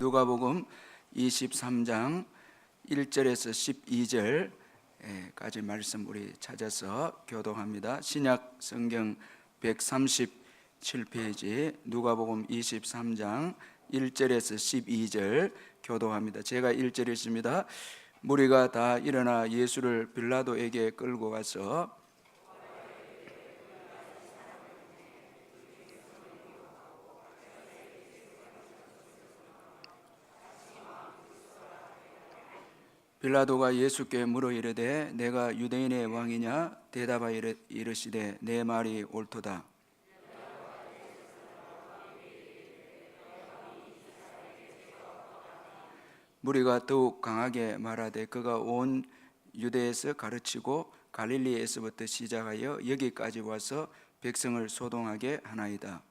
누가복음 23장 1절에서 12절까지 말씀 우리 찾아서 교독합니다. 신약 성경 137페이지 누가복음 23장 1절에서 12절 교독합니다. 제가 1절 읽습니다. 무리가 다 일어나 예수를 빌라도에게 끌고 가서 빌라도가 예수께 물어 이르되 내가 유대인의 왕이냐? 대답하여 이르- 이르시되 내 말이 옳도다. 무리가 더욱 강하게 말하되 그가 온 유대에서 가르치고 갈릴리에서부터 시작하여 여기까지 와서 백성을 소동하게 하나이다.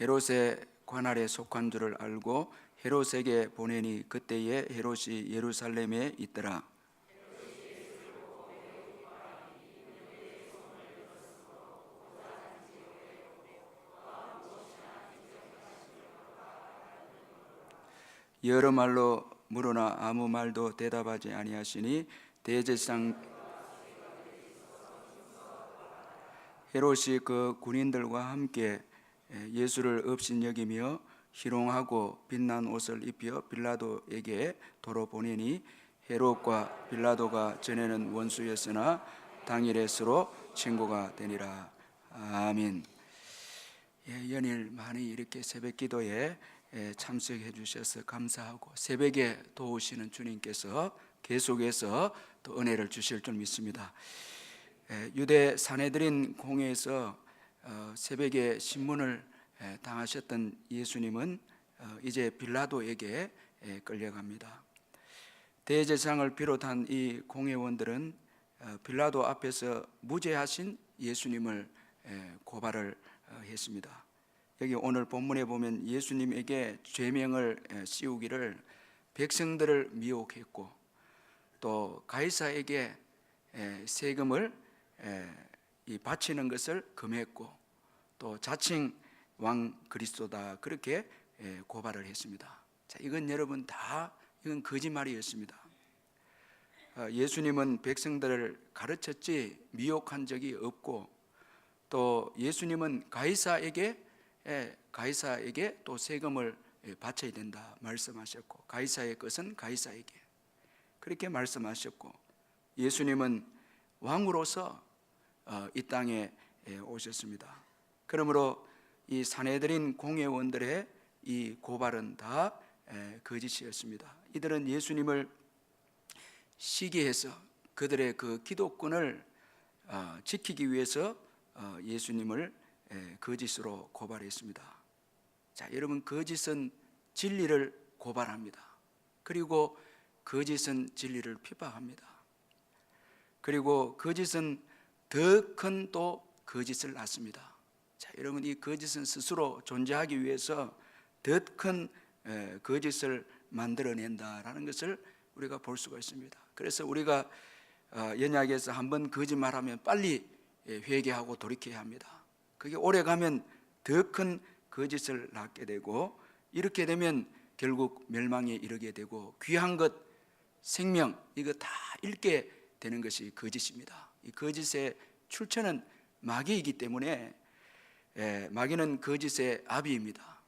헤롯의 관할에 속한 줄을 알고 헤롯에게 보내니 그때에 헤롯이 예루살렘에 있더라. 여러 말로 물으나 아무 말도 대답하지 아니하시니 대제상 헤롯이 그 군인들과 함께 예수를 업신 여기며 희롱하고 빛난 옷을 입혀 빌라도에게 도로 보내니 헤롯과 빌라도가 전에는 원수였으나 당일에 서로 친구가 되니라 아멘. 예, 연일 많이 이렇게 새벽 기도에 예, 참석해 주셔서 감사하고 새벽에 도우시는 주님께서 계속해서 또 은혜를 주실 줄 믿습니다. 예, 유대 사내들인 공회에서 어, 새벽에 신문을 에, 당하셨던 예수님은 어, 이제 빌라도에게 에, 끌려갑니다. 대제사장을 비롯한 이 공회원들은 어, 빌라도 앞에서 무죄하신 예수님을 에, 고발을 어, 했습니다. 여기 오늘 본문에 보면 예수님에게 죄명을 에, 씌우기를 백성들을 미혹했고 또 가이사에게 에, 세금을 에, 이 바치는 것을 금했고 또 자칭 왕 그리스도다 그렇게 예, 고발을 했습니다. 자, 이건 여러분 다 이건 거짓말이었습니다. 어, 예수님은 백성들을 가르쳤지 미혹한 적이 없고 또 예수님은 가이사에게 예, 가이사에게 또 세금을 예, 바쳐야 된다 말씀하셨고 가이사의 것은 가이사에게 그렇게 말씀하셨고 예수님은 왕으로서 어, 이 땅에 예, 오셨습니다. 그러므로 이 사내들인 공회원들의 이 고발은 다 에, 거짓이었습니다. 이들은 예수님을 시기해서 그들의 그 기독권을 어, 지키기 위해서 어, 예수님을 에, 거짓으로 고발했습니다. 자, 여러분 거짓은 진리를 고발합니다. 그리고 거짓은 진리를 핍박합니다. 그리고 거짓은 더 큰 또 거짓을 낳습니다. 자, 여러분 이 거짓은 스스로 존재하기 위해서 더 큰 거짓을 만들어낸다라는 것을 우리가 볼 수가 있습니다. 그래서 우리가 어, 연약에서 한번 거짓말하면 빨리 예, 회개하고 돌이켜야 합니다. 그게 오래 가면 더 큰 거짓을 낳게 되고 이렇게 되면 결국 멸망에 이르게 되고 귀한 것 생명 이거 다 잃게 되는 것이 거짓입니다. 이 거짓의 출처는 마귀이기 때문에 예, 마귀는 거짓의 아비입니다.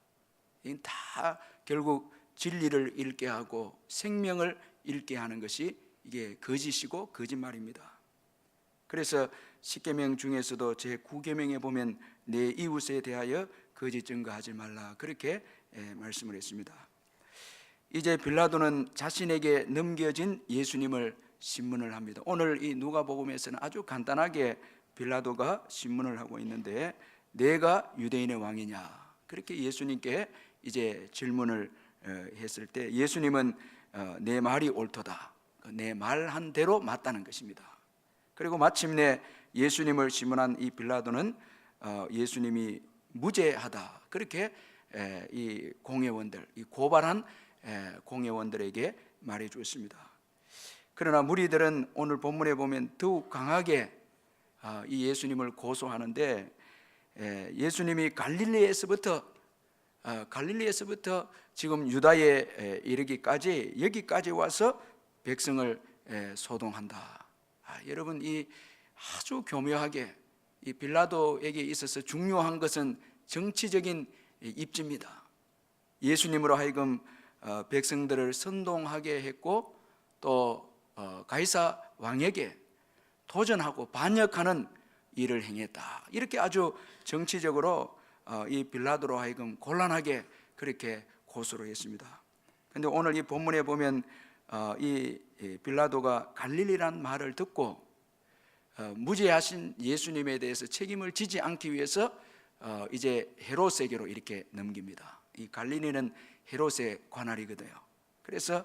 이건 다 결국 진리를 잃게 하고 생명을 잃게 하는 것이 이게 거짓이고 거짓말입니다. 그래서 십계명 중에서도 제 9계명에 보면 내 이웃에 대하여 거짓 증거하지 말라 그렇게 예, 말씀을 했습니다. 이제 빌라도는 자신에게 넘겨진 예수님을 신문을 합니다. 오늘 이 누가복음에서는 아주 간단하게 빌라도가 신문을 하고 있는데 내가 유대인의 왕이냐 그렇게 예수님께 이제 질문을 어, 했을 때 예수님은 어, 내 말이 옳도다 내 말한 대로 맞다는 것입니다. 그리고 마침내 예수님을 신문한 이 빌라도는 어, 예수님이 무죄하다 그렇게 에, 이 공회원들 이 고발한 에, 공회원들에게 말해 주었습니다. 그러나 무리들은 오늘 본문에 보면 더욱 강하게 아, 이 예수님을 고소하는데 에, 예수님이 갈릴리에서부터 어, 갈릴리에서부터 지금 유다에 에, 이르기까지 여기까지 와서 백성을 에, 소동한다. 아, 여러분 이 아주 교묘하게 이 빌라도에게 있어서 중요한 것은 정치적인 이 입지입니다. 예수님으로 하여금 어, 백성들을 선동하게 했고 또 어, 가이사 왕에게 도전하고 반역하는 일을 행했다. 이렇게 아주 정치적으로 어, 이 빌라도로 하여금 곤란하게 그렇게 고소를 했습니다. 근데 오늘 이 본문에 보면 어, 이이 빌라도가 갈릴리란 말을 듣고 어, 무죄하신 예수님에 대해서 책임을 지지 않기 위해서 어, 이제 헤롯에게로 이렇게 넘깁니다. 이 갈릴리는 헤롯의 관할이거든요. 그래서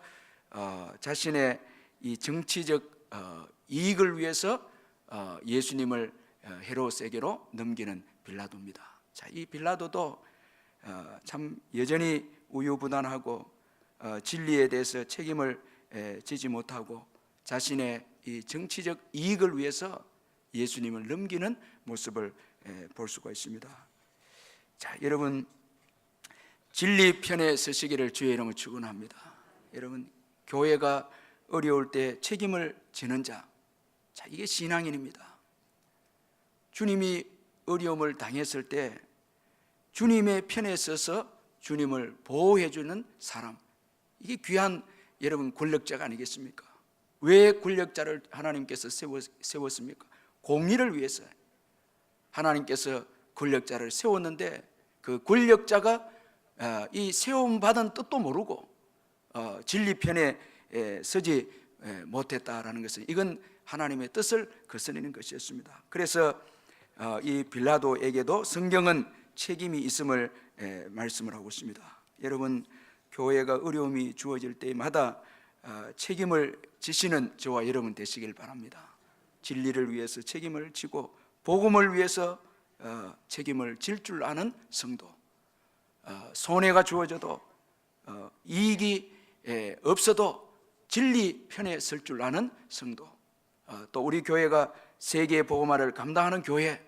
어, 자신의 이 정치적 어, 이익을 위해서 어, 예수님을 어, 헤롯에게로 넘기는 빌라도입니다. 자, 이 빌라도도 어, 참 여전히 우유부단하고 어, 진리에 대해서 책임을 에, 지지 못하고 자신의 이 정치적 이익을 위해서 예수님을 넘기는 모습을 에, 볼 수가 있습니다. 자, 여러분 진리 편에 서시기를 주의 이름으로 축원합니다. 여러분 교회가 어려울 때 책임을 지는 자, 자 이게 신앙인입니다. 주님이 어려움을 당했을 때 주님의 편에 서서 주님을 보호해 주는 사람, 이게 귀한 여러분 권력자가 아니겠습니까? 왜 권력자를 하나님께서 세웠, 세웠습니까? 공의를 위해서 하나님께서 권력자를 세웠는데 그 권력자가 어, 이 세움 받은 뜻도 모르고 어, 진리 편에 에, 서지 에, 못했다라는 것은 이건 하나님의 뜻을 거스르는 것이었습니다. 그래서 어, 이 빌라도에게도 성경은 책임이 있음을 에, 말씀을 하고 있습니다. 여러분 교회가 어려움이 주어질 때마다 어, 책임을 지시는 저와 여러분 되시길 바랍니다. 진리를 위해서 책임을 지고 복음을 위해서 어, 책임을 질 줄 아는 성도. 어, 손해가 주어져도 어, 이익이 예, 없어도 진리 편에 설 줄 아는 성도. 어, 또 우리 교회가 세계 복음화를 감당하는 교회,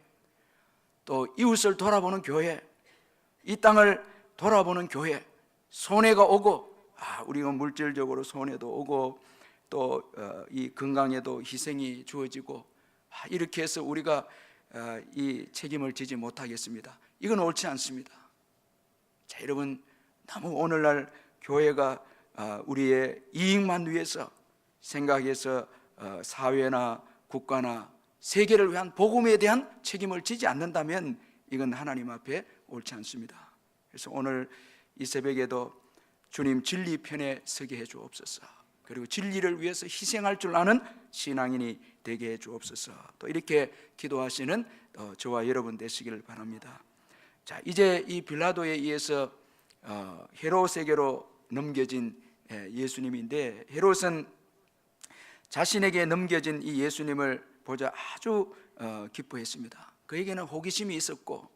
또 이웃을 돌아보는 교회, 이 땅을 돌아보는 교회, 손해가 오고 아, 우리가 물질적으로 손해도 오고 또 이 건강에도 희생이 주어지고 아, 이렇게 해서 우리가 어, 이 책임을 지지 못하겠습니다. 이건 옳지 않습니다. 자, 여러분 너무 오늘날 교회가 어, 우리의 이익만 위해서 생각해서 어, 사회나 국가나 세계를 위한 복음에 대한 책임을 지지 않는다면 이건 하나님 앞에 옳지 않습니다. 그래서 오늘 이 새벽에도 주님 진리 편에 서게 해 주옵소서. 그리고 진리를 위해서 희생할 줄 아는 신앙인이 되게 해 주옵소서. 또 이렇게 기도하시는 어, 저와 여러분 되시기를 바랍니다. 자, 이제 이 빌라도에 의해서 어, 헤롯에게로 넘겨진 예, 예수님인데 헤롯은 자신에게 넘겨진 이 예수님을 보자 아주 어, 기뻐했습니다. 그에게는 호기심이 있었고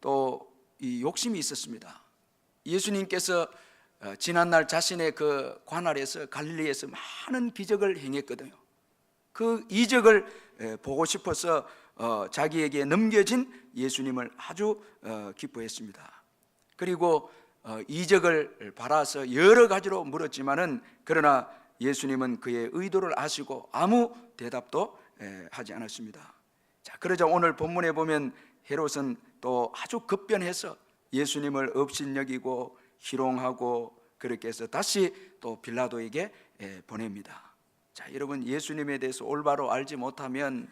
또이 욕심이 있었습니다. 예수님께서 어, 지난날 자신의 그 관할에서 갈릴리에서 많은 기적을 행했거든요. 그 이적을 에, 보고 싶어서 어, 자기에게 넘겨진 예수님을 아주 어, 기뻐했습니다. 그리고 어, 이적을 바라서 여러 가지로 물었지만은 그러나 예수님은 그의 의도를 아시고 아무 대답도 에, 하지 않았습니다. 자, 그러자 오늘 본문에 보면 헤롯은 또 아주 급변해서 예수님을 업신여기고 희롱하고 그렇게 해서 다시 또 빌라도에게 에, 보냅니다. 자, 여러분 예수님에 대해서 올바로 알지 못하면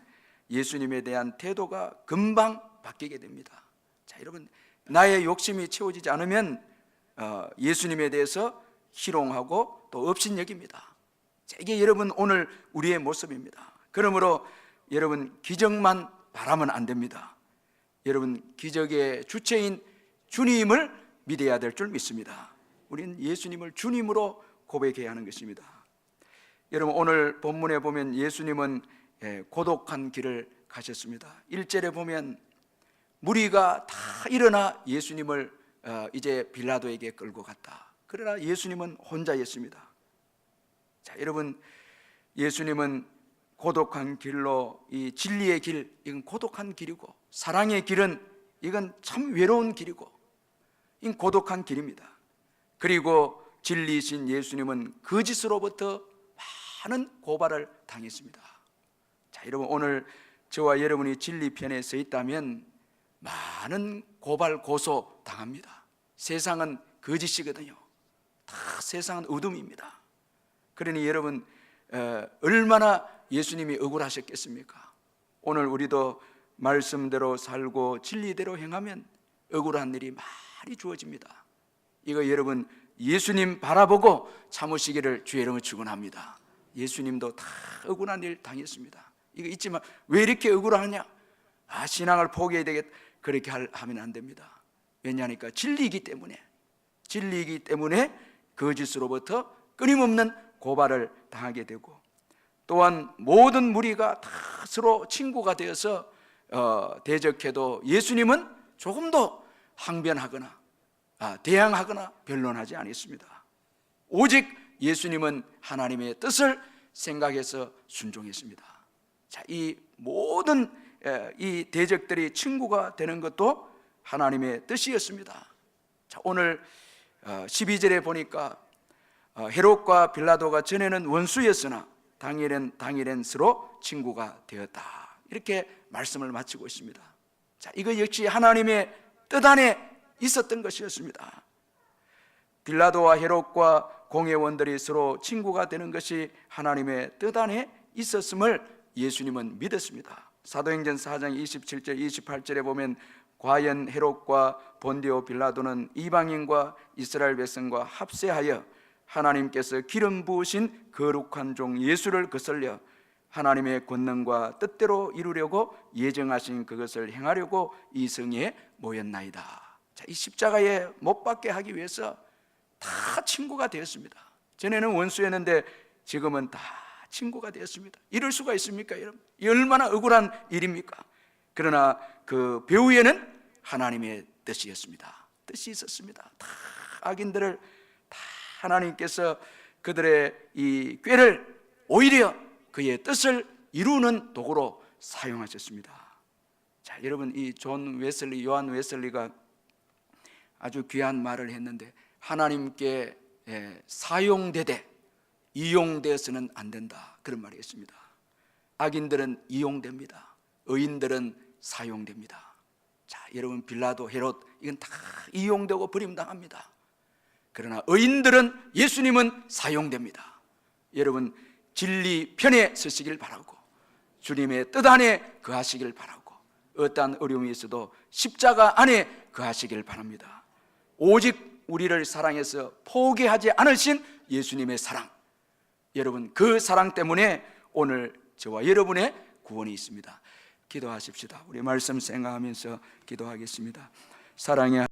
예수님에 대한 태도가 금방 바뀌게 됩니다. 자, 여러분 나의 욕심이 채워지지 않으면 어, 예수님에 대해서 희롱하고 또 업신여깁니다. 자, 이게 여러분 오늘 우리의 모습입니다. 그러므로 여러분 기적만 바라면 안 됩니다. 여러분 기적의 주체인 주님을 믿어야 될 줄 믿습니다. 우리는 예수님을 주님으로 고백해야 하는 것입니다. 여러분 오늘 본문에 보면 예수님은 예, 고독한 길을 가셨습니다. 1절에 보면 무리가 다 일어나 예수님을 어, 이제 빌라도에게 끌고 갔다. 그러나 예수님은 혼자였습니다. 자, 여러분 예수님은 고독한 길로 이 진리의 길, 이건 고독한 길이고 사랑의 길은 이건 참 외로운 길이고 이 고독한 길입니다. 그리고 진리이신 예수님은 거짓으로부터 많은 고발을 당했습니다. 자, 여러분 오늘 저와 여러분이 진리 편에 서 있다면 많은 고발 고소 당합니다. 세상은 거짓이거든요. 다 세상은 어둠입니다. 그러니 여러분 어, 얼마나 예수님이 억울하셨겠습니까? 오늘 우리도 말씀대로 살고 진리대로 행하면 억울한 일이 많이 주어집니다. 이거 여러분 예수님 바라보고 참으시기를 주의 이름을 축원합니다. 예수님도 다 억울한 일 당했습니다. 이거 있지만 왜 이렇게 억울하냐? 아 신앙을 포기해야 되겠 그렇게 할- 하면 안 됩니다. 왜냐하니까 진리이기 때문에 진리이기 때문에 거짓으로부터 끊임없는 고발을 당하게 되고 또한 모든 무리가 다 서로 친구가 되어서 어, 대적해도 예수님은 조금도 항변하거나 아, 대항하거나 변론하지 않았습니다. 오직 예수님은 하나님의 뜻을 생각해서 순종했습니다. 자, 이 모든 에, 이 대적들이 친구가 되는 것도 하나님의 뜻이었습니다. 자, 오늘 12절에 보니까 어, 헤롯과 빌라도가 전에는 원수였으나 당일엔 당일엔 서로 친구가 되었다. 이렇게 말씀을 마치고 있습니다. 자, 이거 역시 하나님의 뜻 안에 있었던 것이었습니다. 빌라도와 헤롯과 공회원들이 서로 친구가 되는 것이 하나님의 뜻 안에 있었음을 예수님은 믿었습니다. 사도행전 4장 27절 28절에 보면 과연 헤롯과 본디오 빌라도는 이방인과 이스라엘 백성과 합세하여 하나님께서 기름 부으신 거룩한 종 예수를 거슬려 하나님의 권능과 뜻대로 이루려고 예정하신 그것을 행하려고 이 성에 모였나이다. 자, 이 십자가에 못 박게 하기 위해서 다 친구가 되었습니다. 전에는 원수였는데 지금은 다 친구가 되었습니다. 이럴 수가 있습니까, 여러분? 이 얼마나 억울한 일입니까? 그러나 그 배후에는 하나님의 뜻이었습니다. 뜻이 있었습니다. 다 악인들을 다 하나님께서 그들의 이 꾀를 오히려 그의 뜻을 이루는 도구로 사용하셨습니다. 자, 여러분 이 존 웨슬리 요한 웨슬리가 아주 귀한 말을 했는데 하나님께 예, 사용되되 이용되어서는 안 된다 그런 말이 있습니다. 악인들은 이용됩니다. 의인들은 사용됩니다. 자, 여러분 빌라도 헤롯 이건 다 이용되고 버림당합니다. 그러나 의인들은 예수님은 사용됩니다. 여러분 진리 편에 서시길 바라고 주님의 뜻 안에 거하시길 바라고 어떠한 어려움이 있어도 십자가 안에 거하시길 바랍니다. 오직 우리를 사랑해서 포기하지 않으신 예수님의 사랑. 여러분 그 사랑 때문에 오늘 저와 여러분의 구원이 있습니다. 기도하십시다. 우리 말씀 생각하면서 기도하겠습니다. 사랑의